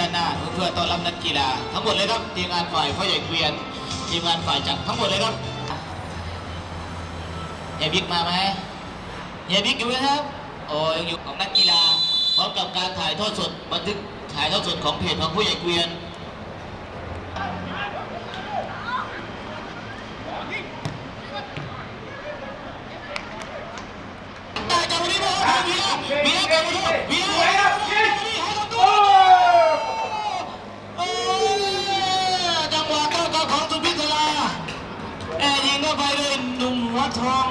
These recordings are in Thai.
ด้าน้าเพื่อต้อนรับนักกีฬา ทั้งหมดเลยครับทีมงานฝ่ายพ่อใหญ่เกวียนทีมงานฝ่ายจัดทั้งหมดเลยครับเฮียบิ๊กมาไหมเฮียบิ๊กอยู่ไหมครับโอ้ยังอยู่ของนักกีฬาพร้อมกับการถ่ายทอดสดบันทึกถ่ายทอดสดของเพจของผู้ใหญ่เกวียน ได้จากวันนี้มาเบียร์เบียร์เบียร์เบียร์เบียร์ให้กับตัวโอ้จังหวะเข้ากับของสุพิศราแอร์ยิงเข้าไปด้วย หนุ่มหัวทอง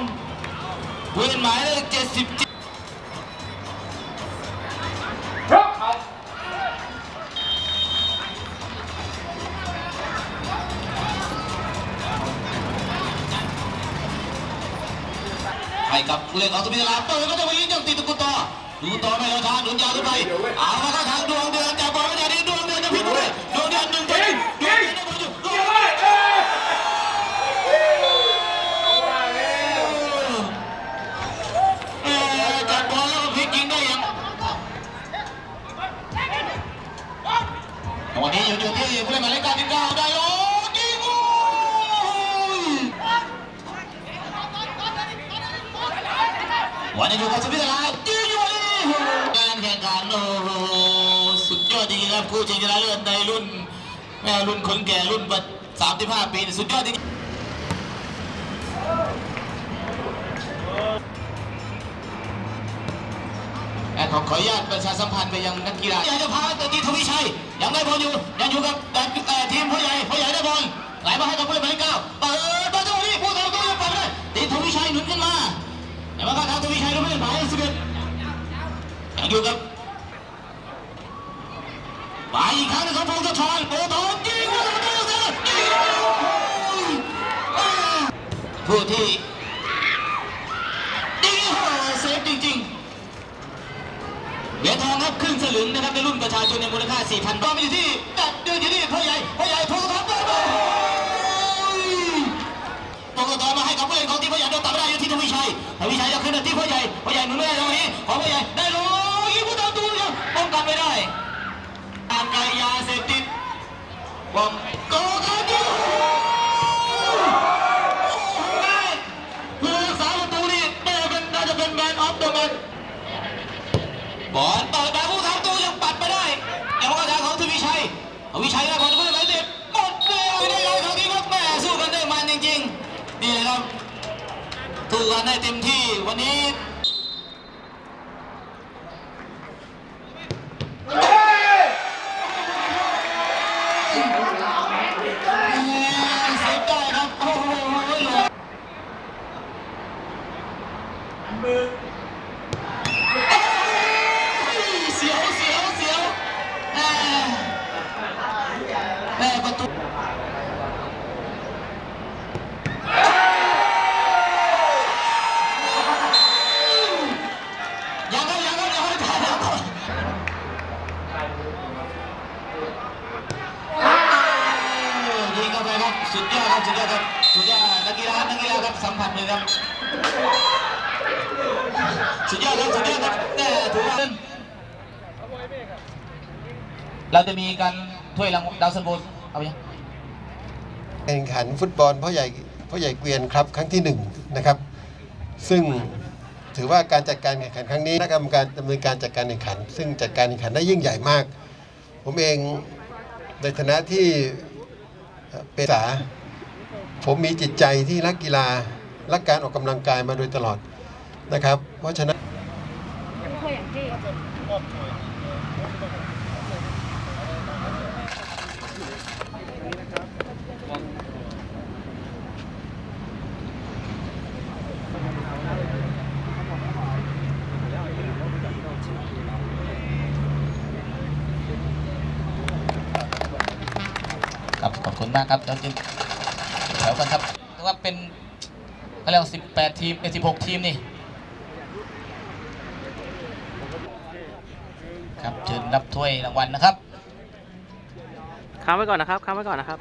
เวียนหมายเลขเจ็ดสิบเจ็ดให้กับเล่นของสุพิศราเปิดก็จะไปยิงยังตีตะกุต่อดูต่อไม่เอาทางหนุนยาวขึ้นไปเอามาเข้าทางดวงเดือนจา วันนี้อยู่ที่ผู้เล่นหมายเลข99ได้โอ้ยิงโอ้ยวันนี้อยู่กับสมิธลายิงอยู่นี่การแข่งขันโอ้โหสุดยอดจริงๆครับคู่ชิงชนะเลิศในรุ่นแม่รุ่นคนแก่รุ่นบัด35 ปีนี่สุดยอดจริง ขออนุญาตประชาสัมพันธ์ไปยังนักกีฬาอยากจะพาต่ทีทวีชัยยังได้บอลอยู่ยังอยู่กับแต่ทีมพ่อใหญ่พ่อใหญ่ได้บอลไหลมาให้กับผู้เล่นหมายเลขเก้าเปิดมาจังหวะนี้ผู้ทำตัวยังปิดไม่ได้ทีทวีชัยหนุนขึ้นมาแต่ว่าทางทวีชัยก็ไม่ได้หมายเลขสิบเอ็ดยังอยู่กับไปอีกครั้งนึงของพงศธรโอ้ทองยิงมาแล้วยิงผู้ที่ยิงโอ้โหเซฟจริงๆ เหรียญทองครับครึ่งสลึงนะครับในรุ่นประชาชนในมูลค่า 4,000 บาทมาอยู่ที่ตัดยืนอยู่ที่พ่อใหญ่พ่อใหญ่พงศธรโอ้ยพงศธรมาให้กับผู้เล่นของทีมพ่อใหญ่โดนตัดไม่ได้อยู่ที่ทวีชัยทวีชัยจะขึ้นที่พ่อใหญ่พ่อใหญ่หนุนไม่ได้ตรงนี้ของพ่อใหญ่ได้รู้ยิงผู้ตามตูยังป้องกันไม่ได้ตามไกลยาเสพติดบอกโกกันอยู่ได้ผู้รักษาประตูนี่น่าจะเป็นน่าจะเป็นแมนออฟเดอะแมน บอลเปิดมาผู้ทำตัวยังปัดไม่ได้ยังว่าทางของทวีชัยทวีชัยได้บอลผู้เล่นหมายเหมดเร็วได้เลยครั้งนี้ครับแม่สู้กันได้มันจริงๆนี่แหละครับสู้กันได้เต็มที่วันนี้เซฟได้ครับโอ้ สุดยอดครับสุดยอดครับสุดยอดนักกีฬานักกีฬาครับสัมผัสเลยครับสุดยอดครับสุดยอดครับแต่ถือว่าเราจะมีการถ้วยรางวัลดาวซันโบ เอาไปยังแข่งขันฟุตบอลพ่อใหญ่พ่อใหญ่เกวียนครับครั้งที่หนึ่งนะครับ ซึ่งถือว่าการจัดการแข่งขันครั้งนี้คณะกรรมการดำเนินการจัดการแข่งขัน ซึ่งจัดการแข่งขันได้ยิ่งใหญ่มาก ผมเองในฐานะที่เป็นสาผมมีจิตใจที่รักกีฬารักการออกกำลังกายมาโดยตลอดนะครับ เพราะฉะนั้น ถ้วยอย่างที่ ครับ ขอบคุณมากครับเราจะแถวกันครับถือว่าเป็นเขาเรียกว่า18 ทีมเอ้ย16 ทีมนี่ครับเชิญรับถ้วยรางวัลนะครับค้างไว้ก่อนนะครับค้างไว้ก่อนนะครับ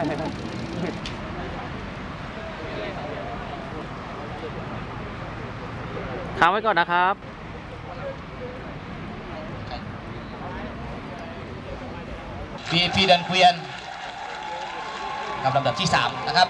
ค้างไว้ก่อนนะครับ PAP ดันเกวียนกับลำดับที่ 3 นะครับ